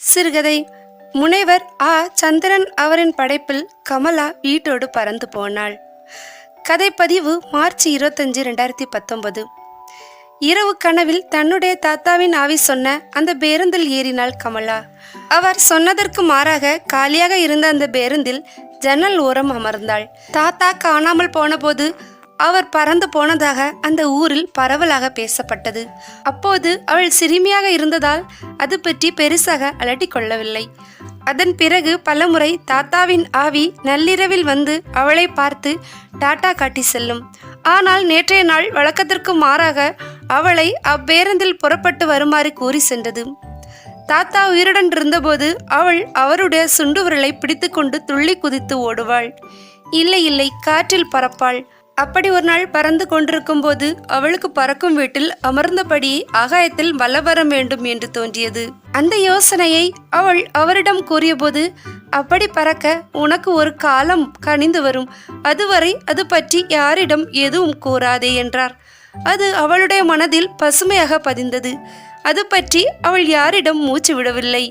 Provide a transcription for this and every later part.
சிறுகதை. முனைவர் ஆ. சந்திரன் அவரின் படைப்பில் கமலா வீட்டோடு பறந்து போனாள். கதைப்பதிவு மார்ச் இருபத்தஞ்சு ரெண்டாயிரத்தி பத்தொன்பது. இரவு கனவில் தன்னுடைய தாத்தாவின் ஆவி சொன்ன அந்த பேருந்தில் ஏறினாள் கமலா. அவர் சொன்னதற்கு மாறாக காலியாக இருந்த அந்த பேருந்தில் ஜன்னல் ஓரம் அமர்ந்தாள். தாத்தா காணாமல் போனபோது அவர் பறந்து போனதாக அந்த ஊரில் பரவலாக பேசப்பட்டது. அப்போது அவள் சிறுமியாக இருந்ததால் அது பற்றி பெருசாக அலட்டிக் கொள்ளவில்லை. அதன் பிறகு பலமுறை தாத்தாவின் ஆவி நள்ளிரவில் வந்து அவளை பார்த்து டாட்டா காட்டி செல்லும். ஆனால் நேற்றைய நாள் வழக்கத்திற்கு மாறாக அவளை அப்பேருந்தில் புறப்பட்டு வருமாறு கூறி சென்றது. தாத்தா உயிருடன் இருந்தபோது அவள் அவருடைய சுண்டு விரலை பிடித்துக்கொண்டு துள்ளி குதித்து ஓடுவாள். இல்லை இல்லை காற்றில் பறப்பாள். அப்படி ஒரு நாள் பறந்து கொண்டிருக்கும் போது அவளுக்கு பறக்கும் வீட்டில் அமர்ந்தபடி ஆகாயத்தில் வல வர வேண்டும் என்று தோன்றியது. அந்த யோசனையை அவள் அவரிடம் கூறியபோது அப்படி பறக்க உனக்கு ஒரு காலம் கனிந்து வரும். அதுவரை அது பற்றி யாரிடம் எதுவும் கூறாதே என்றார். அது அவளுடைய மனதில் பசுமையாக பதிந்தது. அது பற்றி அவள் யாரிடம் மூச்சு விடவில்லை.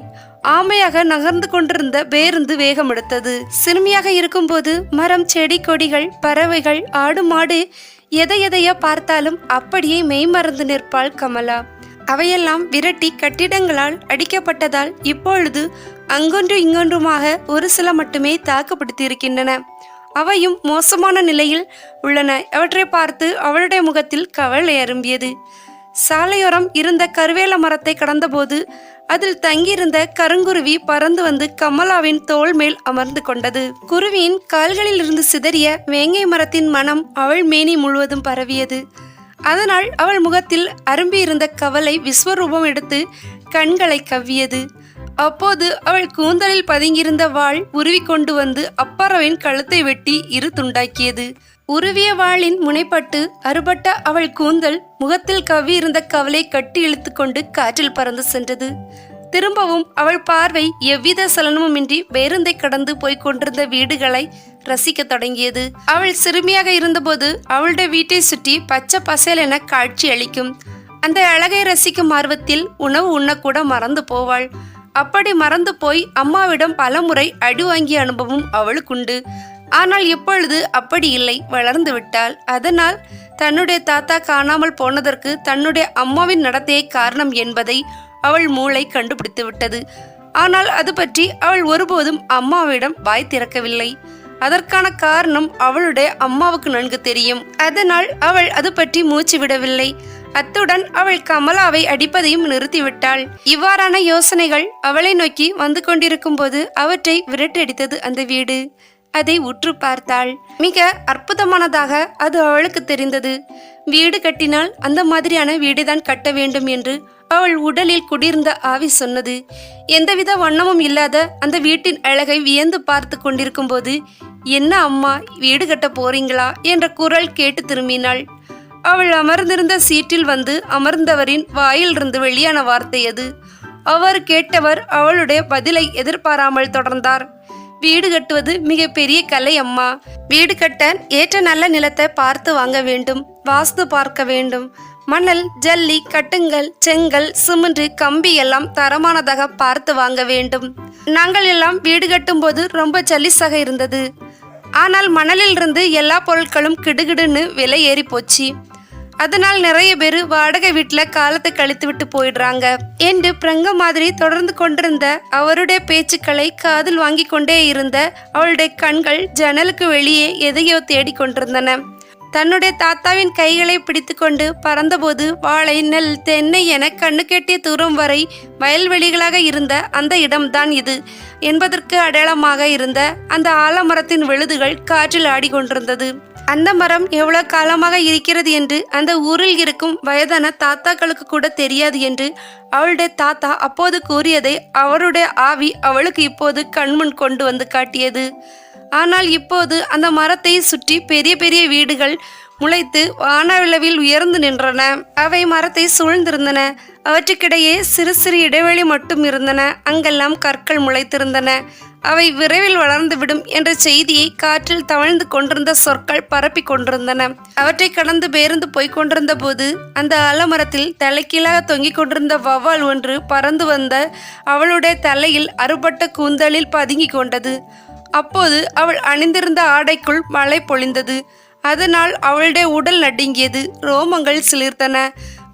ஆமையாக நகர்ந்து கொண்டிருந்த பேருந்து வேகம் எடுத்தது. சிறுமியாக இருக்கும்போது மரம் செடி கொடிகள் பறவைகள் ஆடு மாடு எதை எதையா பார்த்தாலும் அப்படியே மெய்மறந்து நிற்பாள் கமலா. அவையெல்லாம் விரட்டி கட்டிடங்களால் அடிக்கப்பட்டதால் இப்பொழுது அங்கொன்று இங்கொன்றுமாக ஒரு சில மட்டுமே தாக்குப்படுத்தியிருக்கின்றன அவையும் மோசமான நிலையில் உள்ளன. அவற்றை பார்த்து அவளுடைய முகத்தில் கவலை அரும்பியது. சாலையோரம் இருந்த கருவேல மரத்தை கடந்தபோது அதில் தங்கியிருந்த கருங்குருவி பறந்து வந்து கமலாவின் தோள் மேல் அமர்ந்து கொண்டது. குருவியின் கால்களில் இருந்து சிதறிய வேங்கை மரத்தின் மனம் அவள் மேனி முழுவதும் பரவியது. அதனால் அவள் முகத்தில் அரும்பியிருந்த கவலை விஸ்வரூபம் எடுத்து கண்களை கவ்வியது. அப்போது அவள் கூந்தலில் பதுங்கியிருந்த வாள் உருவி கொண்டு வந்து அப்பறவின் கழுத்தை வெட்டி இரு துண்டாக்கியது. உருவிய வாளின் முனைப்பட்டு அறுபட்ட அவள் கூந்தல் முகத்தில் கவ்வியிருந்த கவலை கட்டி இழுத்துக்கொண்டு காற்றில் பறந்து சென்றது. திரும்பவும் அவள் பார்வை எவ்வித சலனமுமின்றி பேருந்தை கடந்து போய்க் கொண்டிருந்த வீடுகளை ரசிக்கத் தொடங்கியது. அவள் சிறுமியாக இருந்தபோது அவளுடைய வீட்டை சுற்றி பச்சை பசேல் என காட்சி அளிக்கும். அந்த அழகை ரசிக்கும் ஆர்வத்தில் உணவு உண்ணக்கூட மறந்து போவாள். அப்படி மறந்து போய் அம்மாவிடம் பலமுறை அடி வாங்கிய அனுபவம் அவளுக்குண்டு. ஆனால் இப்பொழுது அப்படி இல்லை. வளர்ந்து விட்டால் அதனால் தன்னுடைய தாத்தா காணாமல் போனதற்கு தன்னுடைய அம்மாவின் நடத்தையை காரணம் என்பதை அவள் மூளை கண்டுபிடித்து விட்டது. ஆனால் அது பற்றி அவள் ஒருபோதும் அம்மாவிடம் வாய் திறக்கவில்லை. அதற்கான காரணம் அவளுடைய அம்மாவுக்கு நன்கு தெரியும். அதனால் அவள் அது பற்றி மூச்சு விடவில்லை. அத்துடன் அவள் கமலாவை அடிப்பதையும் நிறுத்திவிட்டாள் இவ்வாறான யோசனைகள் அவளை நோக்கி வந்து கொண்டிருக்கும் போது அவற்றை விரட்டடித்தது அந்த வீடு. அதை உற்று பார்த்தாள். மிக அற்புதமானதாக அது அவளுக்கு தெரிந்தது. வீடு கட்டினால் அந்த மாதிரியான வீடுதான் கட்ட வேண்டும் என்று அவள் உடலில் குடிர்ந்த ஆவி சொன்னது. எந்தவித வண்ணமும் இல்லாத அந்த வீட்டின் அழகை வியந்து பார்த்து கொண்டிருக்கும் போது என்ன அம்மா வீடு கட்ட போறீங்களா? என்ற குரல் கேட்டு திரும்பினாள். அவள் அமர்ந்திருந்த சீட்டில் வந்து அமர்ந்தவரின் வாயிலிருந்து வெளியான வார்த்தை அது. அவர் கேட்டவர் அவளுடைய பதிலை எதிர்பாராமல் தொடர்ந்தார். வீடு கட்டுவது மிகப்பெரிய கலை அம்மா. வீடு கட்ட ஏற்ற நல்ல நிலத்தை பார்த்து வாங்க வேண்டும் வாஸ்து பார்க்க வேண்டும். மணல் ஜல்லி கட்டுங்கள் செங்கல் சிமெண்ட் கம்பி எல்லாம் தரமானதாக பார்த்து வாங்க வேண்டும். நாங்கள் எல்லாம் வீடு கட்டும்போது ரொம்ப ஜல்லிசாக இருந்தது. ஆனால் மணலில் இருந்து எல்லா பொருட்களும் கிடுகிடுன்னு விலை ஏறி போச்சு அதனால் நிறைய பேர் வாடகை வீட்டில் காலத்தை கழித்து விட்டு போயிடுறாங்க. என்று பிரங்க மாதிரி தொடர்ந்து கொண்டிருந்த அவருடைய பேச்சுக்களை காதில் வாங்கி கொண்டே இருந்த அவளுடைய கண்கள் ஜன்னலுக்கு வெளியே எதையோ தேடிக் கொண்டிருந்தன. தன்னுடைய தாத்தாவின் கைகளை பிடித்துக்கொண்டு பறந்தபோது வாழை நெல் தென்னை என கண்ணு கெட்டிய தூரம் வரை வயல்வெளிகளாக இருந்த அந்த இடம்தான் இது என்பதற்கு அடையாளமாக இருந்த அந்த ஆலமரத்தின் விழுதுகள் காற்றில் ஆடிக்கொண்டிருந்தது. அந்த மரம் எவ்வளவு காலமாக இருக்கிறது என்று அந்த ஊரில் இருக்கும் வயதான தாத்தாக்களுக்கு கூட தெரியாது என்று அவளுடைய தாத்தா அப்போது கூறியதை அவருடைய ஆவி அவளுக்கு இப்போது கண்முன் கொண்டு வந்து காட்டியது. ஆனால் இப்போது அந்த மரத்தை சுற்றி பெரிய பெரிய வீடுகள் முளைத்து வானவிளவில் உயர்ந்து நின்றன. அவை மரத்தை சூழ்ந்திருந்தன. அவற்றுக்கிடையே சிறு சிறு இடைவெளி மட்டும் இருந்தன. அங்கெல்லாம் கற்கள் முளைத்திருந்தன. அவை விரைவில் வளர்ந்துவிடும் என்ற செய்தியை காற்றில் தவழ்ந்து கொண்டிருந்த சொற்கள் பரப்பி கொண்டிருந்தன. அவற்றை கடந்து பேருந்து போய்க் கொண்டிருந்த போது அந்த ஆலமரத்தில் தலைக்கீழாக தொங்கிக் கொண்டிருந்த வவ்வால் ஒன்று பறந்து வந்த அவளுடைய தலையில் அறுபட்ட கூந்தலில் பதுங்கிக் கொண்டது. அப்போது அவள் அணிந்திருந்த ஆடைக்குள் மழை பொழிந்தது. அதனால் அவளுடைய உடல் நடுங்கியது. ரோமங்கள் சிலிர்த்தன.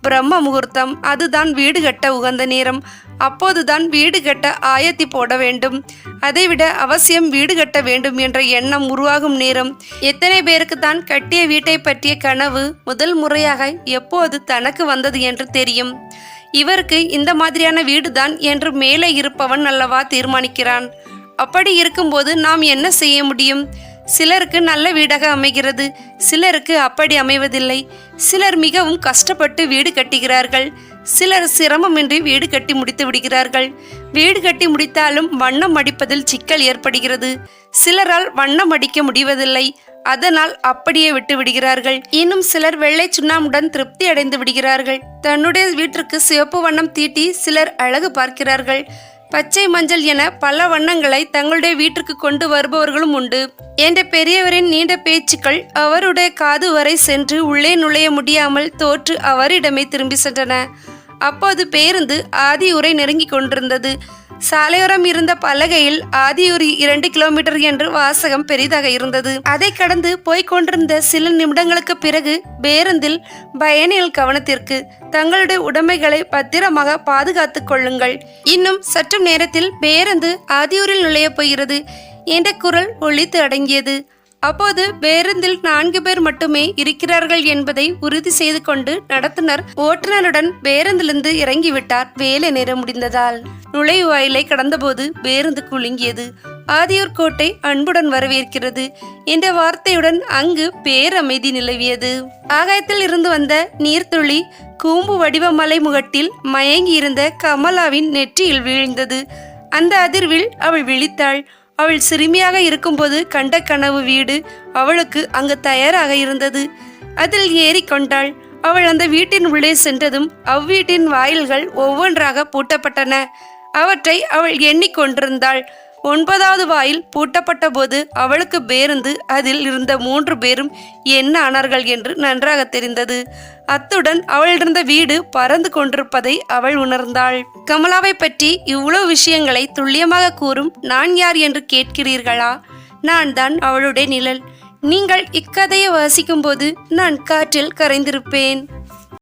பிரம்ம முகூர்த்தம் அதுதான் வீடு கட்ட உகந்த நேரம். அப்போதுதான் வீடு கட்ட ஆயத்தி போட வேண்டும். அதைவிட அவசியம் வீடு கட்ட வேண்டும் என்ற எண்ணம் உருவாகும் நேரம். எத்தனை பேருக்கு தான் கட்டிய வீட்டை பற்றிய கனவு முதல் முறையாக எப்போது தனக்கு வந்தது என்று தெரியும். இவருக்கு இந்த மாதிரியான வீடுதான் என்று மேலே இருப்பவன் அல்லவா தீர்மானிக்கிறான். அப்படி இருக்கும்போது நாம் என்ன செய்ய முடியும்? சிலருக்கு நல்ல வீடாக அமைகிறது சிலருக்கு அப்படி அமைவதில்லை. சிலர் மிகவும் கஷ்டப்பட்டு வீடு கட்டுகிறார்கள் சிலர் சிரமமின்றி வீடு கட்டி முடித்து விடுகிறார்கள். வீடு கட்டி முடித்தாலும் வண்ணம் அடிப்பதில் சிக்கல் ஏற்படுகிறது. சிலரால் வண்ணம் அடிக்க முடிவதில்லை அதனால் அப்படியே விட்டு விடுகிறார்கள். இன்னும் சிலர் வெள்ளை சுண்ணாமுடன் திருப்தி அடைந்து விடுகிறார்கள். தன்னுடைய வீட்டிற்கு சிவப்பு வண்ணம் தீட்டி சிலர் அழகு பார்க்கிறார்கள். பச்சை மஞ்சள் என பல வண்ணங்களை தங்களுடைய வீட்டிற்கு கொண்டு வருபவர்களும் உண்டு. என்ற பெரியவரின் நீண்ட பேச்சுக்கள் அவருடைய காது வரை சென்று உள்ளே நுழைய முடியாமல் தோற்று அவரிடமே திரும்பி சென்றன. அப்போது பேருந்து ஆதி உரை நெருங்கிக் கொண்டிருந்தது. சாலையோரம் இருந்த பலகையில் ஆதியூர் இரண்டு கிலோமீட்டர் என்று வாசகம் பெரிதாக இருந்தது. அதை கடந்து போய்கொண்டிருந்த சில நிமிடங்களுக்கு பிறகு பேருந்தில் பயணிகள் கவனத்திற்கு தங்களுடைய உடைமைகளை பத்திரமாக பாதுகாத்துக் கொள்ளுங்கள். இன்னும் சற்றும் நேரத்தில் பேருந்து ஆதியூரில் நுழைய போகிறது என்ற குரல் ஒழித்து அடங்கியது. அப்போது பேருந்தில் நான்கு பேர் மட்டுமே இருக்கிறார்கள் என்பதை உறுதி செய்து கொண்டு நடத்துனர். ஓட்டுநருடன் பேருந்திலிருந்து இறங்கிவிட்டார். வேலை நேரம் முடிந்ததால் நுழைவாயிலை கடந்தபோது பேருந்து குலுங்கியது ஆதியூர் கோட்டை அன்புடன் வரவேற்கிறது என்ற வார்த்தையுடன் அங்கு பேரமைதி நிலவியது. ஆகாயத்தில் இருந்து வந்த நீர்த்துளி கூம்பு வடிவ மலை முகட்டில் மயங்கி இருந்த கமலாவின் நெற்றியில் வீழ்ந்தது. அந்த அதிர்வில் அவள் விழித்தாள். அவள் சிறுமியாக இருக்கும்போது கண்ட கனவு வீடு அவளுக்கு அங்கு தயாராக இருந்தது. அதில் ஏறிக்கொண்டாள் அவள் அந்த வீட்டின் உள்ளே சென்றதும் அவ்வீட்டின் வாயில்கள் ஒவ்வொன்றாக பூட்டப்பட்டன. அவற்றை அவள் எண்ணிக்கொண்டிருந்தாள் ஒன்பதாவது வாயில் பூட்டப்பட்ட போது அவளுக்கு பேருந்து அதில் இருந்த மூன்று பேரும் என்ன ஆனார்கள் என்று நன்றாக தெரிந்தது. அத்துடன் அவளிருந்த வீடு பறந்து கொண்டிருப்பதை அவள் உணர்ந்தாள். கமலாவை பற்றி இவ்வளவு விஷயங்களை துல்லியமாக கூறும் நான் யார் என்று கேட்கிறீர்களா? நான் தான் அவளுடைய நிழல். நீங்கள் இக்கதையை வாசிக்கும்போது நான் காற்றில் கரைந்திருப்பேன்.